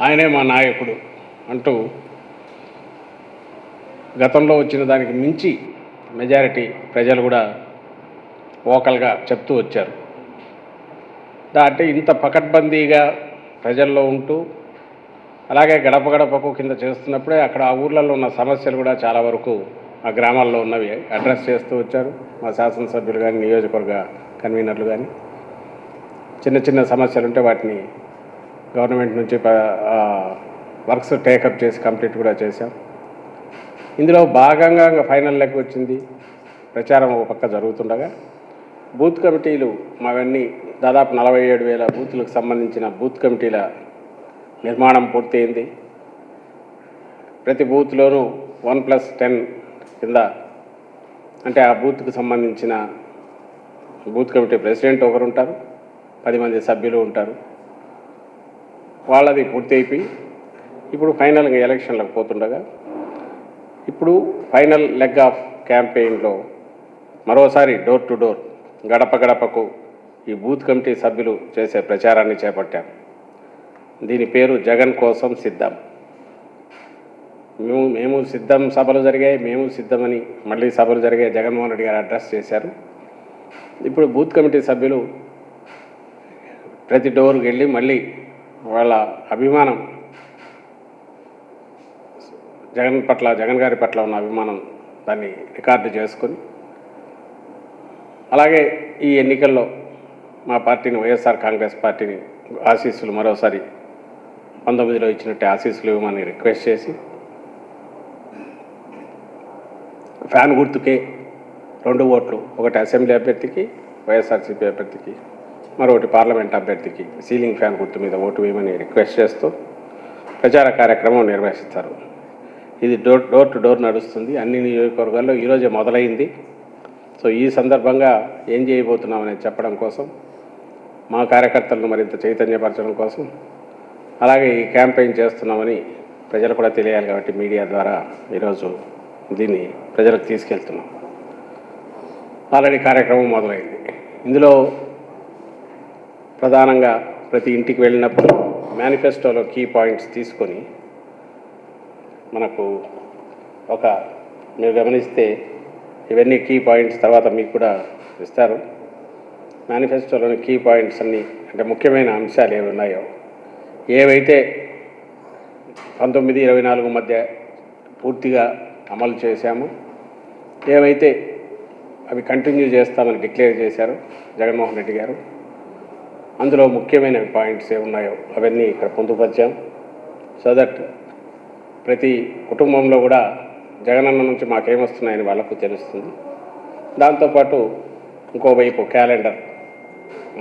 ఆయనే మా నాయకుడు అంటూ గతంలో వచ్చిన దానికి మించి మెజారిటీ ప్రజలు కూడా ఓకల్గా చెప్తూ వచ్చారు. దా- అంటే ఇంత పకడ్బందీగా ప్రజల్లో ఉంటూ అలాగే గడప గడపకు కింద చేస్తున్నప్పుడే అక్కడ ఆ ఊర్లలో ఉన్న సమస్యలు కూడా చాలా వరకు ఆ గ్రామాల్లో ఉన్నవి అడ్రస్ చేస్తూ వచ్చారు. మా శాసనసభ్యులు కానీ నియోజకవర్గ కన్వీనర్లు కానీ చిన్న చిన్న సమస్యలు ఉంటే వాటిని గవర్నమెంట్ నుంచి ప- వర్క్స్ టేకప్ చేసి కంప్లీట్ కూడా చేశాం. ఇందులో భాగంగా ఇంకా ఫైనల్ లెక్క వచ్చింది. ప్రచారం ఒక పక్క జరుగుతుండగా బూత్ కమిటీలు మావన్నీ దాదాపు నలభై ఏడు వేల బూత్లకు సంబంధించిన బూత్ కమిటీల నిర్మాణం పూర్తయింది. ప్రతి బూత్లోనూ వన్ ప్లస్ టెన్ కింద అంటే ఆ బూత్కు సంబంధించిన బూత్ కమిటీ ప్రెసిడెంట్ ఒకరు ఉంటారు పది మంది సభ్యులు ఉంటారు. వాళ్ళది పూర్తి అయిపోయి ఇప్పుడు ఫైనల్గా ఎలక్షన్లకు పోతుండగా ఇప్పుడు ఫైనల్ లెగ్ ఆఫ్ క్యాంపెయిన్లో మరోసారి డోర్ టు డోర్ గడప గడపకు ఈ బూత్ కమిటీ సభ్యులు చేసే ప్రచారాన్ని చేపట్టాం దీని పేరు జగన్ కోసం సిద్ధం. మేము మేము సిద్ధం సభలు జరిగాయి మేము సిద్ధమని మళ్ళీ సభలు జరిగాయి జగన్మోహన్ రెడ్డి గారు అడ్రస్ చేశారు. ఇప్పుడు బూత్ కమిటీ సభ్యులు ప్రతి డోర్కి వెళ్ళి మళ్ళీ వాళ్ళ అభిమానం జగన్ పట్ల జగన్ గారి పట్ల ఉన్న అభిమానం దాన్ని రికార్డు చేసుకొని అలాగే ఈ ఎన్నికల్లో మా పార్టీని వైఎస్ఆర్ కాంగ్రెస్ పార్టీని ఆశీస్సులు మరోసారి పంతొమ్మిదిలో ఇచ్చినట్టే ఆశీస్సులు ఇవ్వమని రిక్వెస్ట్ చేసి ఫ్యాన్ గుర్తుకే రెండు ఓట్లు ఒకటి అసెంబ్లీ అభ్యర్థికి వైఎస్ఆర్సీపీ అభ్యర్థికి మరొకటి పార్లమెంట్ అభ్యర్థికి సీలింగ్ ఫ్యాన్ గుర్తు మీద ఓటు వేయమని రిక్వెస్ట్ చేస్తూ ప్రచార కార్యక్రమం నిర్వహిస్తారు. ఇది డోర్ డోర్ టు డోర్ నడుస్తుంది. అన్ని నియోజకవర్గాల్లో ఈరోజే మొదలైంది. సో ఈ సందర్భంగా ఏం చేయబోతున్నామని చెప్పడం కోసం మా కార్యకర్తలను మరింత చైతన్యపరచడం కోసం అలాగే ఈ క్యాంపెయిన్ చేస్తున్నామని ప్రజలు కూడా తెలియాలి కాబట్టి మీడియా ద్వారా ఈరోజు దీన్ని ప్రజలకు తీసుకెళ్తున్నాం. ఆల్రెడీ కార్యక్రమం మొదలైంది. ఇందులో ప్రధానంగా ప్రతి ఇంటికి వెళ్ళినప్పుడు మేనిఫెస్టోలో కీ పాయింట్స్ తీసుకొని మనకు ఒక మీరు గమనిస్తే ఇవన్నీ కీ పాయింట్స్ తర్వాత మీకు కూడా ఇస్తారు. మేనిఫెస్టోలోని కీ పాయింట్స్ అన్నీ అంటే ముఖ్యమైన అంశాలు ఏవి ఉన్నాయో? ఏవైతే పంతొమ్మిది ఇరవై నాలుగు మధ్య పూర్తిగా అమలు చేశామో ఏవైతే అవి కంటిన్యూ చేస్తామని డిక్లేర్ చేశారు జగన్మోహన్ రెడ్డి గారు అందులో ముఖ్యమైన పాయింట్స్ ఏమున్నాయో అవన్నీ ఇక్కడ పొందుపరిచాం. సో దట్ ప్రతి కుటుంబంలో కూడా జగనన్న నుంచి మాకేమొస్తున్నాయని వాళ్ళకు తెలుస్తుంది. దాంతోపాటు ఇంకోవైపు క్యాలెండర్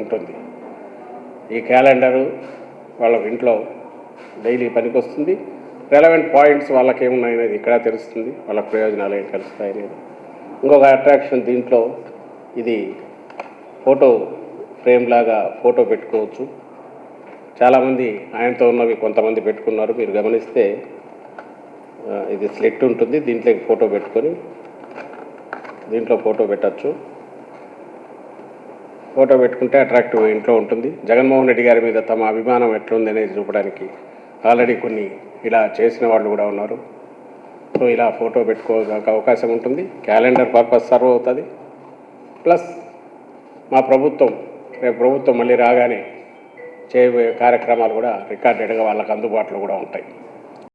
ఉంటుంది. ఈ క్యాలెండరు వాళ్ళ ఇంట్లో డైలీ పనికొస్తుంది. రెలవెంట్ పాయింట్స్ వాళ్ళకి ఏమున్నాయనేది ఇక్కడ తెలుస్తుంది. వాళ్ళ ప్రయోజనాలు ఏం కలుస్తాయనేది. ఇంకొక అట్రాక్షన్ దీంట్లో ఇది ఫోటో ఫ్రేమ్ లాగా ఫోటో పెట్టుకోవచ్చు. చాలామంది ఆయనతో ఉన్నవి కొంతమంది పెట్టుకున్నారు. మీరు గమనిస్తే ఇది స్లెట్ ఉంటుంది. దీంట్లోకి ఫోటో పెట్టుకొని దీంట్లో ఫోటో పెట్టచ్చు. ఫోటో పెట్టుకుంటే అట్రాక్టివ్ ఇంట్లో ఉంటుంది. జగన్మోహన్ రెడ్డి గారి మీద తమ అభిమానం ఎట్లుంది అనేది చూపడానికి ఆల్రెడీ కొన్ని ఇలా చేసిన వాళ్ళు కూడా ఉన్నారు. సో ఇలా ఫోటో పెట్టుకోవడానికి అవకాశం ఉంటుంది. క్యాలెండర్ పర్పస్ సర్వ్ అవుతుంది. ప్లస్ మా ప్రభుత్వం రేపు ప్రభుత్వం మళ్ళీ రాగానే చేయబోయే కార్యక్రమాలు కూడా రికార్డెడ్గా వాళ్ళకి అందుబాటులో కూడా ఉంటాయి.